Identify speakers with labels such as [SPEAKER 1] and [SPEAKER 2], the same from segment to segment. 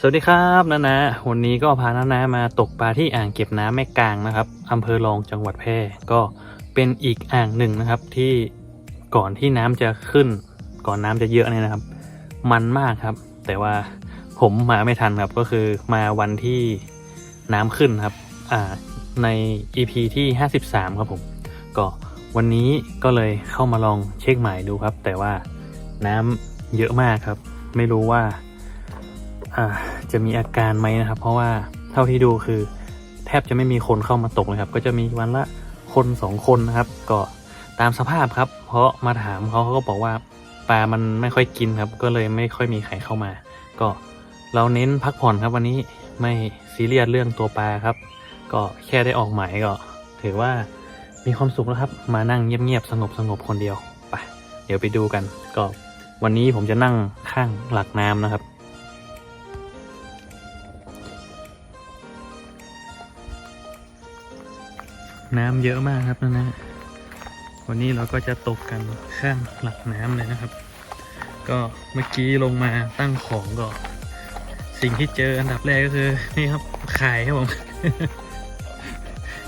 [SPEAKER 1] สวัสดีครับนานาวันนี้ก็พานานามาตกปลาที่อ่างเก็บน้ำแม่กลางนะครับอำเภอรองจังหวัดแพร่ก็เป็นอีกอ่างหนึ่งนะครับที่ก่อนที่น้ำจะขึ้น ก่อนน้ำจะเยอะเนี่ยนะครับ มันมากครับ แต่ว่าผมมาไม่ทันครับก็คือมาวันที่น้ำขึ้นครับอ่าใน EP ที่ 53 ครับผม ก็วันนี้ก็เลยเข้ามาลองเช็คหมายดูครับ แต่ว่าน้ำเยอะมากครับ ไม่รู้ว่าอ่า จะมีอาการไหมนะครับ เพราะว่าเท่าที่ดูคือ แทบจะไม่มีคนเข้ามาตกเลยครับ ก็จะมีวันละคนสองคนนะครับ ก็ตามสภาพครับ เพราะมาถามเขาเขาก็บอกว่าปลามันไม่ค่อยกินครับ ก็เลยไม่ค่อยมีใครเข้ามา ก็เราเน้นพักผ่อนครับวันนี้ไม่ซีเรียสเรื่องตัวปลาครับ ก็แค่ได้ออกหมายก็ ถือว่ามีความสุขแล้วครับ มานั่งเงียบๆสงบสงบๆคนเดียวไปเดี๋ยวไปดูกัน ก็วันนี้ผมจะนั่งข้างหลักน้ำนะครับ น้ำเยอะมากครับนะนะวันนี้เราก็จะตกกันข้างหลักน้ำเลยนะครับ ก็เมื่อกี้ลงมาตั้งของก็สิ่งที่เจออันดับแรกก็คือ นี่ครับขายครับผม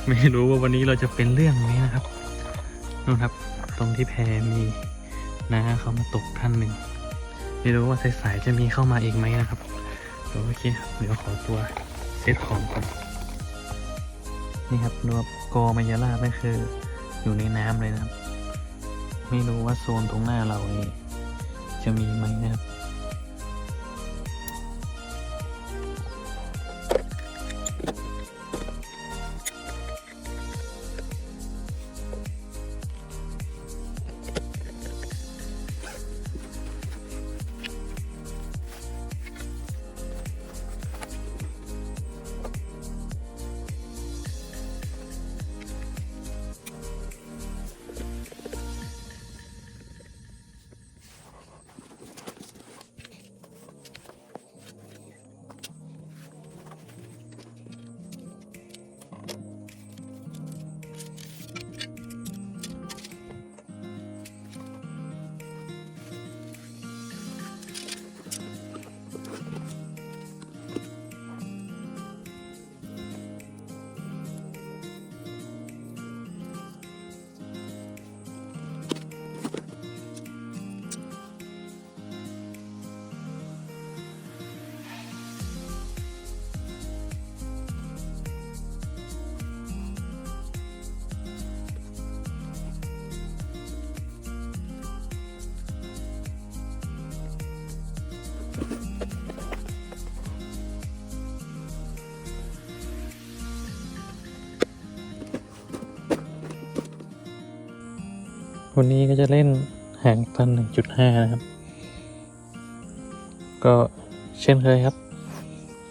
[SPEAKER 1] ไม่รู้ว่าวันนี้เราจะเป็นเรื่องไหมนะครับนู่นครับ ตรงที่แพมีนะเขามาตกท่านหนึ่งไม่รู้ว่าสายๆจะมีเข้ามาอีกไหมนะครับเดี๋ยวโอเคเดี๋ยวขอตัวเซตของก่อนนี่ครับรับ กอมายาลาไม่คืออยู่ในน้ำเลยนะครับ ไม่รู้ว่าโซนตรงหน้าเรานี่จะมีไหมนะครับ วันนี้ก็จะเล่นหางพันหนึ่งจุดห้านะครับ ก็เช่นเคยครับ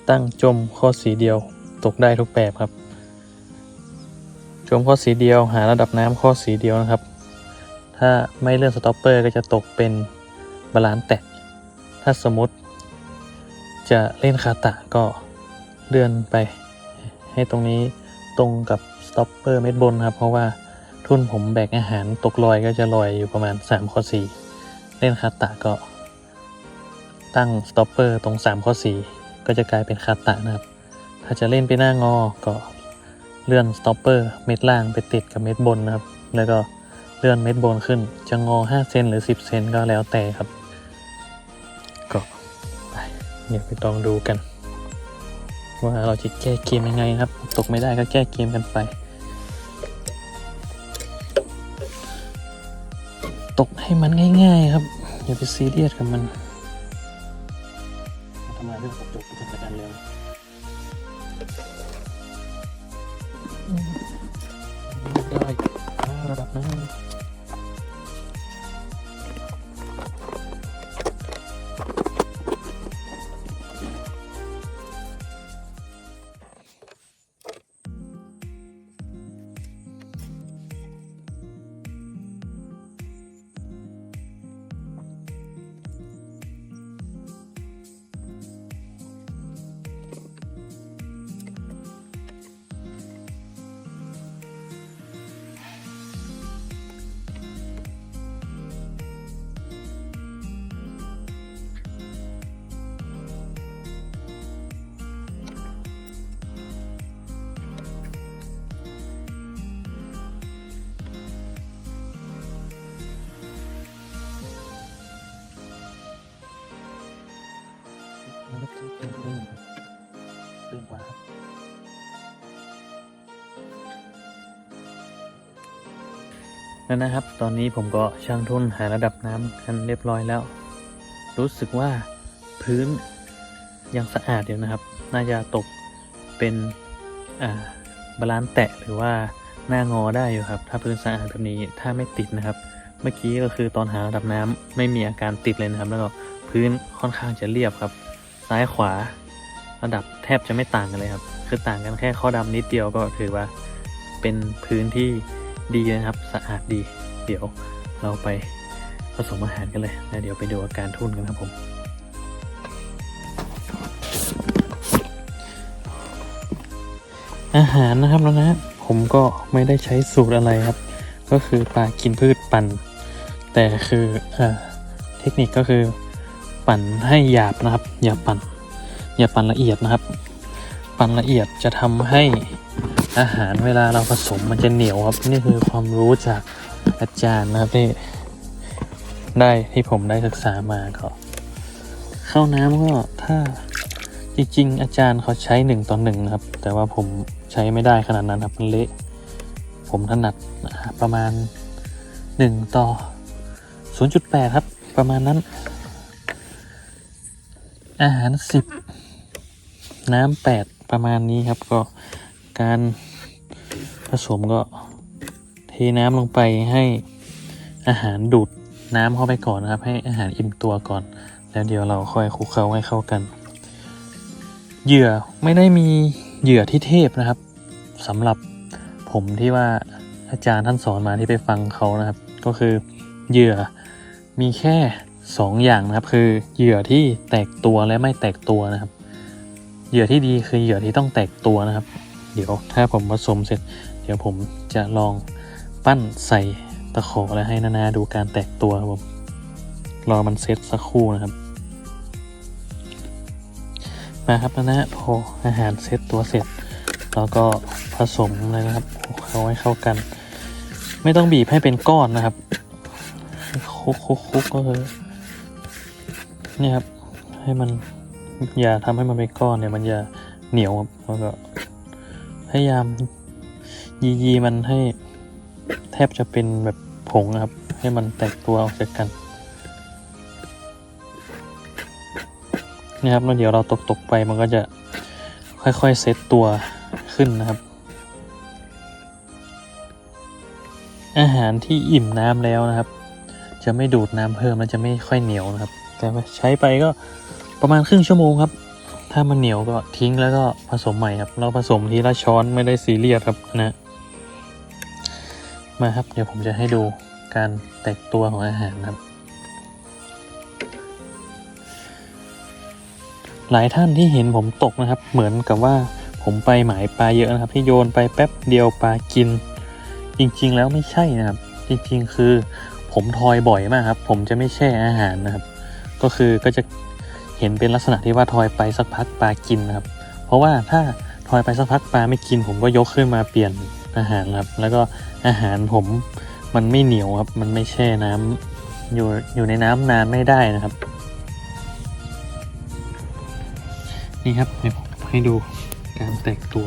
[SPEAKER 1] ตั้งจมข้อสีเดียวตกได้ทุกแบบครับ จมข้อสีเดียวหาระดับน้ำข้อสีเดียวนะครับ ถ้าไม่เลื่อนสต็อปเปอร์ก็จะตกเป็นบาลานซ์แตกถ้าสมมติ จะเล่นคาตะก็เลื่อนไปให้ตรงนี้ตรงกับสต็อปเปอร์เม็ดบนครับ เพราะว่า ทุ่นผมแบกอาหารตกลอยก็จะลอยอยู่ประมาณ3ข้อ4เล่นคาตะก็ตั้งสต็อปเปอร์ตรง3ข้อ4ก็จะกลายเป็นคาตะนะครับ ถ้าจะเล่นไปหน้างอก็เลื่อนสต็อปเปอร์เม็ดล่างไปติดกับเม็ดบนนะครับ แล้วก็เลื่อนเม็ดบนขึ้น จะงอ 5 เซนหรือ 10 เซนก็แล้วแต่ครับ ก็ไปเดี๋ยวไปลองดูกัน ว่าเราจะแก้เกมยังไงครับ ตกไม่ได้ก็แก้เกมกันไป ตกให้มันง่ายๆครับ อย่าไปซีเรียสกับมันทำงานเรื่องกระจกเป็นการเลย นั่นนะครับ ตอนนี้ผมก็ช่างทุ่นหาระดับน้ำกันเรียบร้อยแล้ว รู้สึกว่าพื้นยังสะอาดอยู่นะครับ น่าจะตกเป็นบาลานแตะหรือว่าหน้างอได้อยู่ครับ ถ้าพื้นสะอาดแบบนี้ถ้าไม่ติดนะครับ เมื่อกี้ก็คือตอนหาระดับน้ำไม่มีอาการติดเลยนะครับ แล้วก็พื้นค่อนข้างจะเรียบครับ ซ้ายขวา ระดับแทบจะไม่ต่างกันเลยครับ คือต่างกันแค่ข้อดำนิดเดียวก็ถือว่าเป็นพื้นที่ ดีนะครับ สะอาดดี เดี๋ยวเราไปผสมอาหารกันเลยแล้วเดี๋ยวไปดูอาการทุ่นกันครับผมอาหารนะครับแล้วนะผมก็ไม่ได้ใช้สูตรอะไรครับ ก็คือปลากินพืชปั่น แต่คือเออเทคนิคก็คือปั่นให้หยาบนะครับ อย่าปั่น อย่าปั่นละเอียดนะครับ ปั่นละเอียดจะทำให้ อาหารเวลาเราผสมมันจะเหนียวครับ นี่คือความรู้จากอาจารย์นะครับที่ได้ที่ผมได้ศึกษามาก็เข้าน้ำก็ถ้าจริงๆ อาจารย์เขาใช้หนึ่งต่อหนึ่งนะครับ แต่ว่าผมใช้ไม่ได้ขนาดนั้นครับมันเละผมถนัดประมาณหนึ่งต่อ 0.8 ครับ ประมาณนั้น อาหาร 10 น้ำ8 ประมาณนี้ครับก็การ ผสมก็เทน้ำลงไปให้อาหารดูดน้ำเข้าไปก่อนนะครับ ให้อาหารอิ่มตัวก่อน แล้วเดี๋ยวเราค่อยคลุกเคล้าให้เข้ากัน เหยื่อไม่ได้มีเหยื่อที่เทพนะครับสำหรับผมที่ว่าอาจารย์ท่านสอนมาที่ไปฟังเขานะครับ ก็คือเหยื่อมีแค่สองอย่างนะครับ คือเหยื่อที่แตกตัวและไม่แตกตัวนะครับ เหยื่อที่ดีคือเหยื่อที่ต้องแตกตัวนะครับ ดี๋ยวถ้าผมผสมเสร็จ เดี๋ยวผมจะลองปั้นใส่ตะขอและให้นานาดูการแตกตัวครับผมรอมันเซตสักครู่นะครับมาครับนานาพออาหารเซตตัวเสร็จแล้วก็ผสมเลยนะครับเขาให้เข้ากัน ไม่ต้องบีบให้เป็นก้อนนะครับคุกคุกคุกก็คือนี่ครับให้มันอย่าทำให้มันเป็นก้อนเนี่ยมันจะเหนียวครับแล้วก็ พยายาม ยียีมันให้แทบจะเป็นแบบผงนะครับ ให้มันแตกตัวออกจากกันนี่ครับแล้วเดี๋ยวเราตกตกๆไปมันก็จะค่อยๆเซตตัวขึ้นนะครับ อาหารที่อิ่มน้ำแล้วนะครับ จะไม่ดูดน้ำเพิ่มและจะไม่ค่อยเหนียวนะครับ แต่ใช้ไปก็ประมาณครึ่งชั่วโมงครับ ถ้ามันเหนียวก็ทิ้งแล้วก็ผสมใหม่ครับ เราผสมทีละช้อนไม่ได้ซีเรียสครับนะ มาครับเดี๋ยวผมจะให้ดูการแตกตัวของอาหารครับ หลายท่านที่เห็นผมตกนะครับ เหมือนกับว่าผมไปหมายปลาเยอะนะครับ ที่โยนไปแป๊บเดียวปลากิน จริงๆแล้วไม่ใช่นะครับ จริงๆคือผมทอยบ่อยมากครับ ผมจะไม่แช่อาหารนะครับ ก็คือก็จะ เห็นเป็นลักษณะที่ว่าทอยไปสักพักปลากินนะครับ เพราะว่าถ้าทอยไปสักพักปลาไม่กิน ผมก็ยกขึ้นมาเปลี่ยนอาหารครับ แล้วก็อาหารผมมันไม่เหนียวครับ มันไม่แช่น้ำอยู่อยู่ในน้ำนานไม่ได้นะครับ นี่ครับเดี๋ยวผมให้ดูการแตกตัว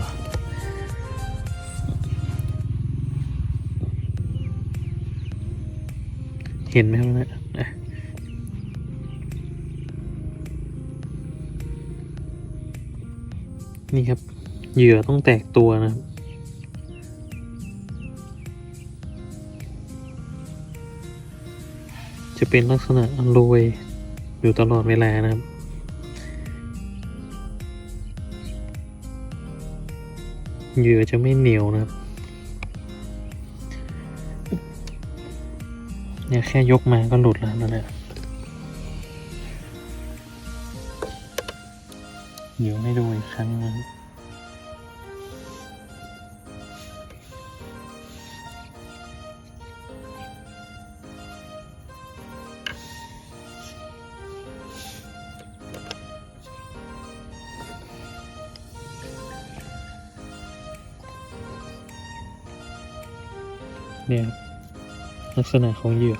[SPEAKER 1] เห็นไหมครับเนี่ย นี่ครับ เหยื่อต้องแตกตัวนะครับจะเป็นลักษณะโรยอยู่ตลอดเวลานะครับ เหยื่อจะไม่เหนียวนะครับเนี่ยแค่ยกมาก็หลุดแล้วนั่น หละเหยวให้ดูอีกครั้งนะครับเนี่ยลักษณะของเหยื่อ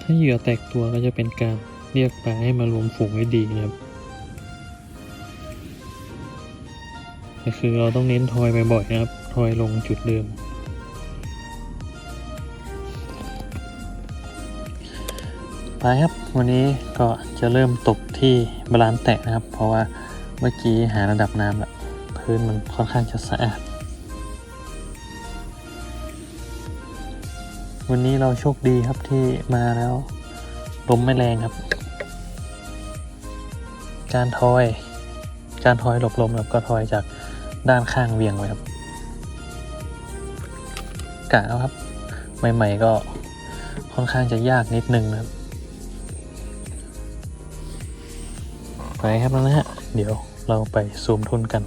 [SPEAKER 1] ถ้าเหยื่อแตกตัวก็จะเป็นการ เรียกปลาให้มารวมฝูงให้ดีนะครับก็คือเราต้องเน้นทอยบ่อยๆนะครับ ทอยลงจุดเดิม ไปครับ วันนี้ก็จะเริ่มตกที่บาลานแตะนะครับ เพราะว่าเมื่อกี้หาระดับน้ำละพื้นมันค่อนข้างจะสะอาด วันนี้เราโชคดีครับที่มาแล้วลมไม่แรงครับ การทอย การทอยหลบลมครับก็ทอยจากด้านข้างเวียงไว้ครับกะเอาครับ ใหม่ๆก็ค่อนข้างจะยากนิดนึงนะครับไปครับนะฮะ เดี๋ยวเราไปซูมทุนกัน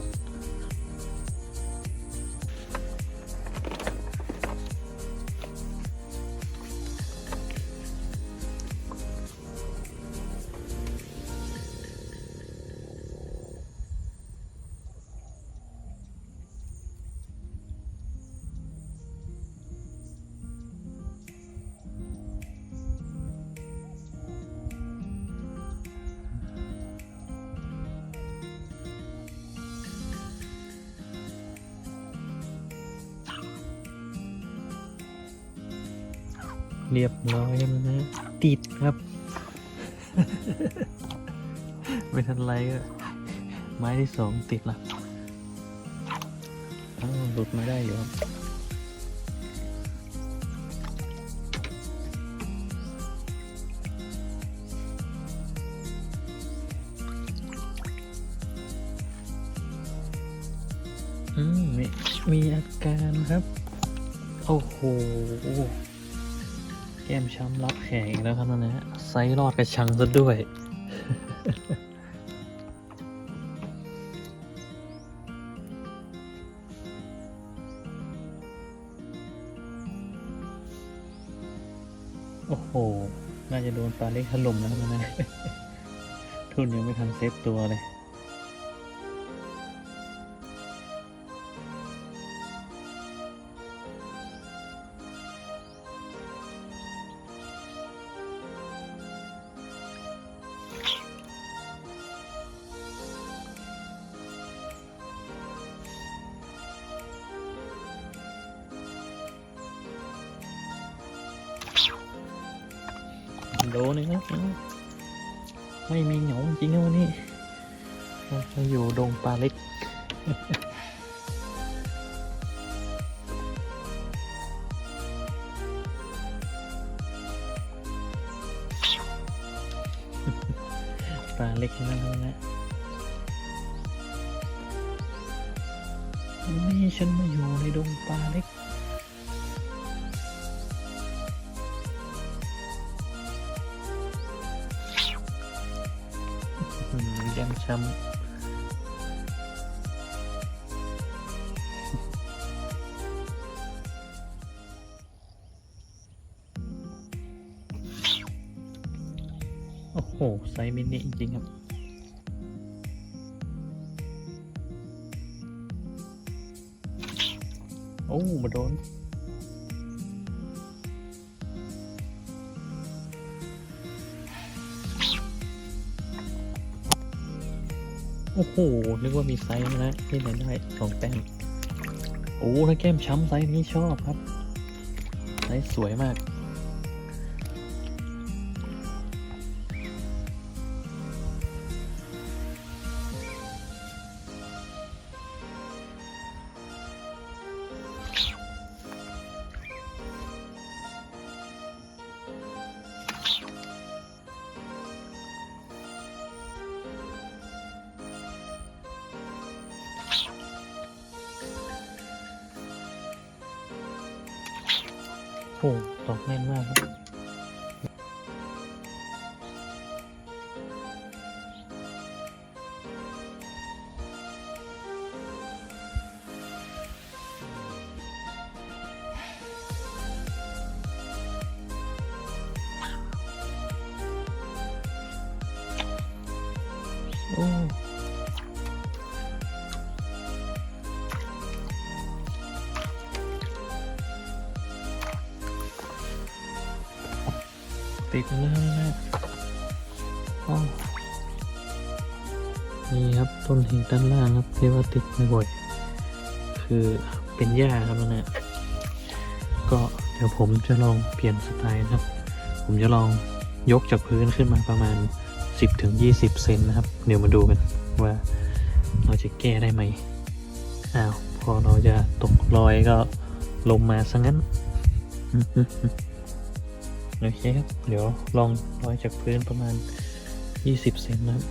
[SPEAKER 1] เรียบร้อยแล้วนะติดครับ ไม่ทันไรก็ไม้ที่สองติดละอ้าวหลุดมาได้อยู่ครับอืมมีมีอาการครับ โอ้โหแก้มช้ำรับแขกอีกแล้วครับนะฮะไซส์รอดกระชังซะด้วย โอ้โห น่าจะโดนปลาเล็กถล่มแล้วนะทุนยังไม่ทันเซตตัวเลย จะอยู่ดงปลาเล็ก ปลาเล็กนั่นนะนี่ฉันมาอยู่ในดงปลาเล็ก มินิจริงๆครับ โอ้มาโดนโอ้โห นึกว่ามีไซส์นะที่ไหนได้สองแต้ม โอ้ถ้าแก้มช้ำไซส์นี้ชอบครับ ไซส์สวยมาก โอ้ตกแม่นมาก ด้านล่างครับที่ว่าติดบ่อยคือเป็นหญ้าครับนั่นนะก็เดี๋ยวผมจะลองเปลี่ยนสไตล์นะครับ ผมจะลองยกจากพื้นขึ้นมาประมาณ 10-20 เซนนะครับ เดี๋ยวมาดูกันว่าเราจะแก้ได้ไหมอ้าวพอเราจะตกรอยก็ลงมาซะงั้นโอเคครับ เดี๋ยวลองลอยจากพื้นประมาณ 20 เซนนะครับ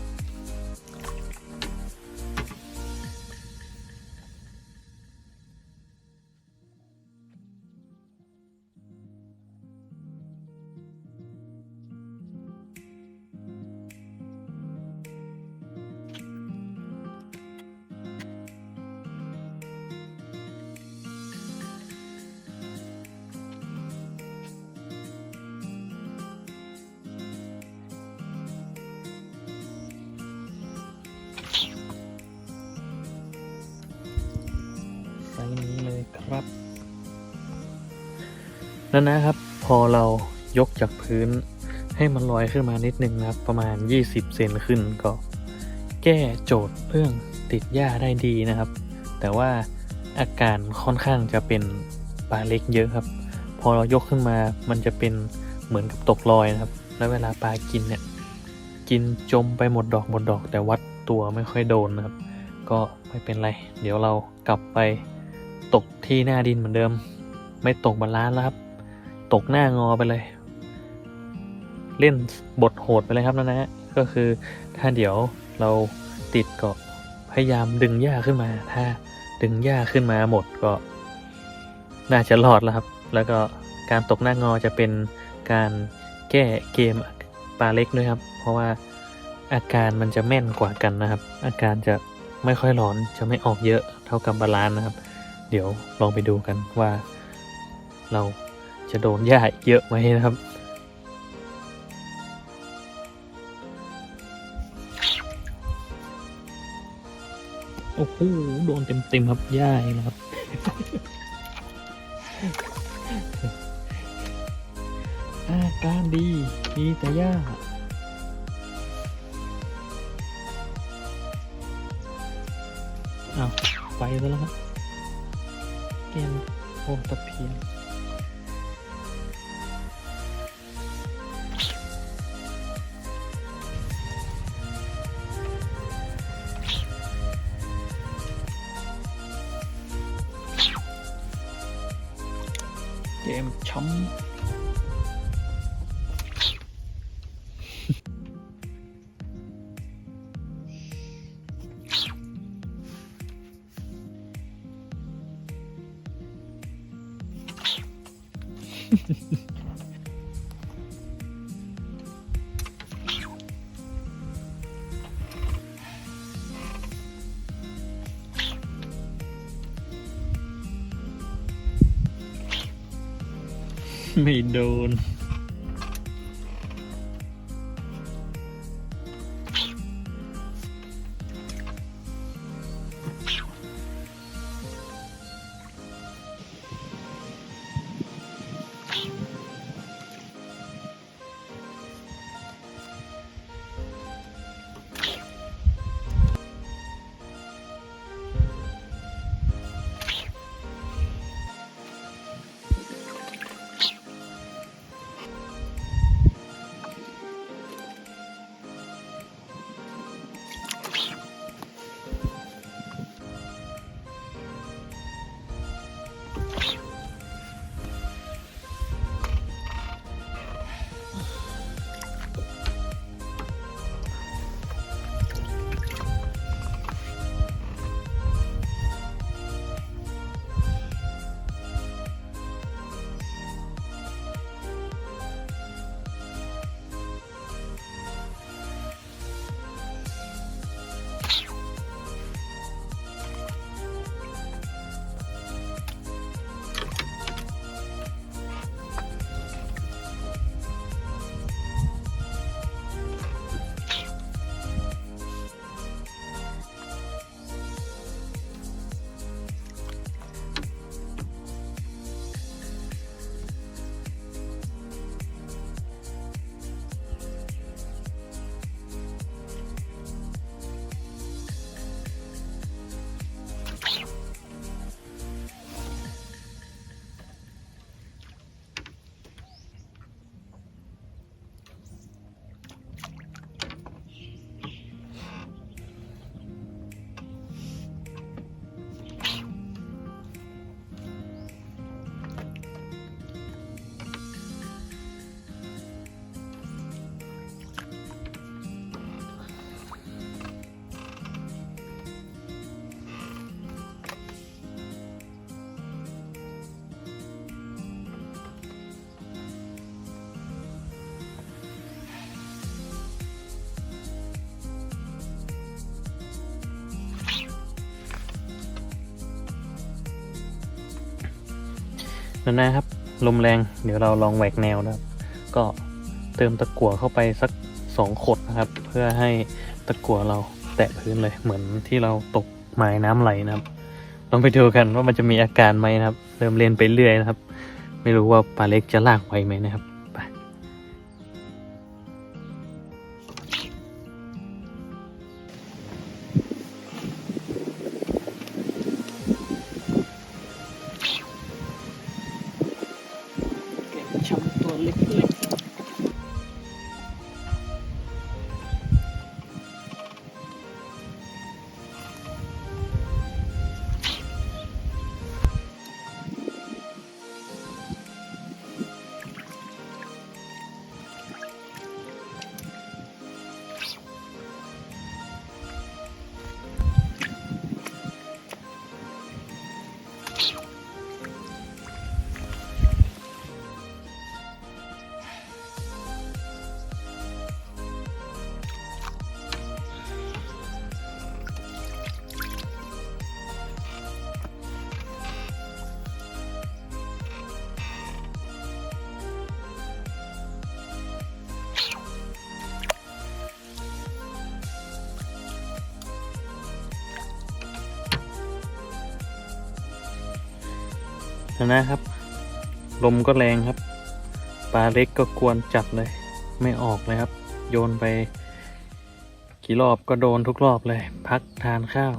[SPEAKER 1] เลยครับนั่นนะครับ พอเรายกจากพื้น ให้มันลอยขึ้นมานิดนึงนะครับ ประมาณ 20 เซนขึ้นก็ แก้โจทย์เรื่องติดหญ้าได้ดีนะครับ แต่ว่าอาการค่อนข้างจะเป็นปลาเล็กเยอะครับ พอเรายกขึ้นมามันจะเป็นเหมือนกับตกลอยนะครับ แล้วเวลาปลากินเนี่ย กินจมไปหมดดอกหมดดอก แต่วัดตัวไม่ค่อยโดนนะครับ ก็ไม่เป็นไร เดี๋ยวเรากลับไป ตกที่หน้าดินเหมือนเดิม ไม่ตกบาลานแล้วครับ ตกหน้างอไปเลย เล่นบทโหดไปเลยครับนะนะก็คือถ้าเดี๋ยวเราติดก็พยายามดึงหญ้าขึ้นมา ถ้าดึงหญ้าขึ้นมาหมดก็ น่าจะรอดแล้วครับ แล้วก็การตกหน้างอจะเป็นการแก้เกมปลาเล็กด้วยครับ เพราะว่าอาการมันจะแม่นกว่ากันนะครับ อาการจะไม่ค่อยร้อนจะไม่ออกเยอะเท่ากับบาลานนะครับ เดี๋ยวลองไปดูกันว่า เราจะโดนหญ้าเยอะไหมนะครับ โอ้โหโดนเต็มๆครับหญ้านะครับอาการดี มีแต่หญ้าอ้าวไปแล้วครับ เกมโฮมตะเพียนเกมช้ำ ไม่โดน นั่นนะครับ ลมแรง เดี๋ยวเราลองแหวกแนวนะครับ ก็เติมตะกั่วเข้าไปสักสองขดนะครับ เพื่อให้ตะกั่วเราแตะพื้นเลย เหมือนที่เราตกหมายน้ำไหลนะครับ ลองไปดูกันว่ามันจะมีอาการไหมนะครับ เริ่มเล่นไปเรื่อยนะครับ ไม่รู้ว่าปลาเล็กจะลากไหวไหมนะครับ นะครับ ลมก็แรงครับ ปลาเล็กก็กวนจัดเลย ไม่ออกเลยครับ โยนไป กี่รอบก็โดนทุกรอบเลย พักทานข้าว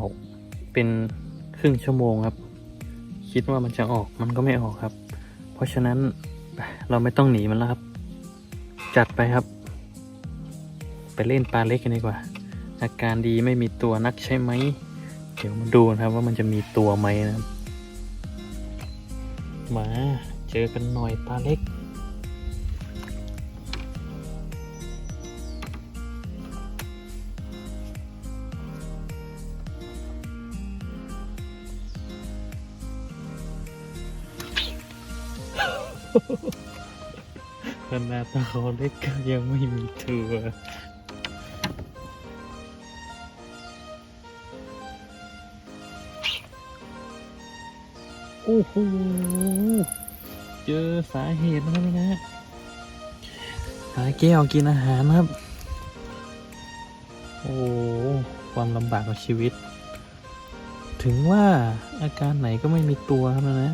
[SPEAKER 1] เป็นครึ่งชั่วโมงครับ คิดว่ามันจะออกมันก็ไม่ออกครับ เพราะฉะนั้นเราไม่ต้องหนีมันแล้วครับ จัดไปครับ ไปเล่นปลาเล็กกันดีกว่า อาการดีไม่มีตัวนักใช่ไหม เดี๋ยวมาดูนะครับว่ามันจะมีตัวไหมนะครับ มา เจอกันหน่อยปลาเล็ก ขนาดตะคอเล็กก็ยังไม่มีตัว โอ้โห เจอสาเหตุนะครับนะหาแก้วกินอาหารครับ โอ้ความลำบากของชีวิต ถึงว่าอาการไหนก็ไม่มีตัวครับนะ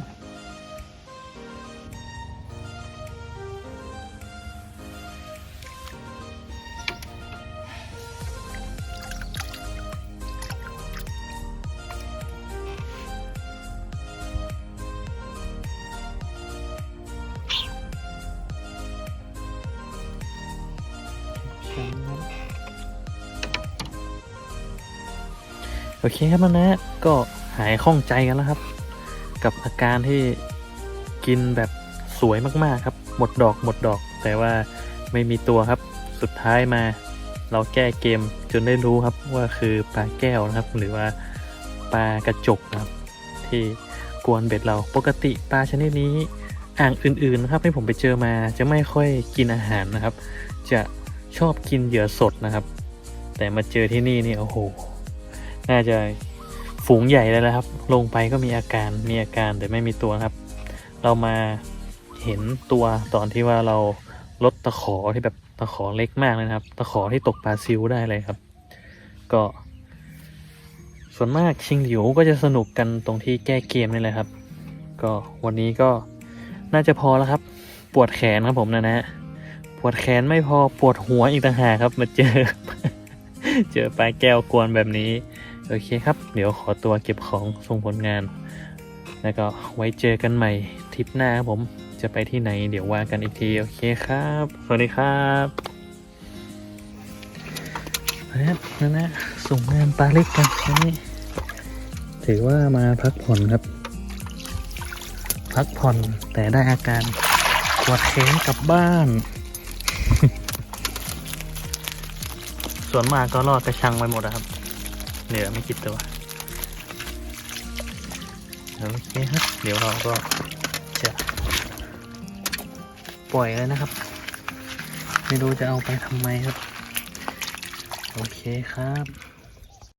[SPEAKER 1] เคครับนะนะ ก็หายข้องใจกันแล้วครับ กับอาการที่กินแบบสวยมากๆครับ หมดดอกหมดดอก แต่ว่าไม่มีตัวครับ สุดท้ายมาเราแก้เกมจนได้รู้ครับว่าคือปลาแก้วนะครับ หรือว่าปลากระจกนะครับ ที่กวนเบ็ดเราปกติปลาชนิดนี้อ่างอื่นๆนะครับที่ผมไปเจอมาจะไม่ค่อยกินอาหารนะครับ จะชอบกินเหยื่อสดนะครับ แต่มาเจอที่นี่นี่โอ้โห น่าจะฝูงใหญ่เลยนะครับ ลงไปก็มีอาการมีอาการแต่ไม่มีตัวครับ เรามาเห็นตัวตอนที่ว่าเราลดตะขอที่แบบตะขอเล็กมากเลยนะครับ ตะขอที่ตกปลาซิวได้เลยครับ ก็ ส่วนมากชิงหลิวก็จะสนุกกันตรงที่แก้เกมนี่แหละครับ ก็วันนี้ก็น่าจะพอแล้วครับ ปวดแขนครับผมนะนะ ปวดแขนไม่พอปวดหัวอีกต่างหากครับ มาเจอ เจอปลาแก้วกวนแบบนี้ โอเคครับ เดี๋ยวขอตัวเก็บของส่งผลงาน แล้วก็ไว้เจอกันใหม่ทริปหน้าครับผมจะไปที่ไหนเดี๋ยวว่ากันอีกที โอเคครับ สวัสดีครับนะนะนะส่งงานปลาเล็กกันวันนี้ถือว่ามาพักผ่อนครับ พักผ่อนแต่ได้อาการปวดแขนกลับบ้าน ส่วนมากก็รอดกระชังไปหมดนะครับ เหลือไม่กี่ตัวโอเคครับเดี๋ยวเราก็จะปล่อยเลยนะครับ ไม่รู้จะเอาไปทำไมครับ โอเคครับ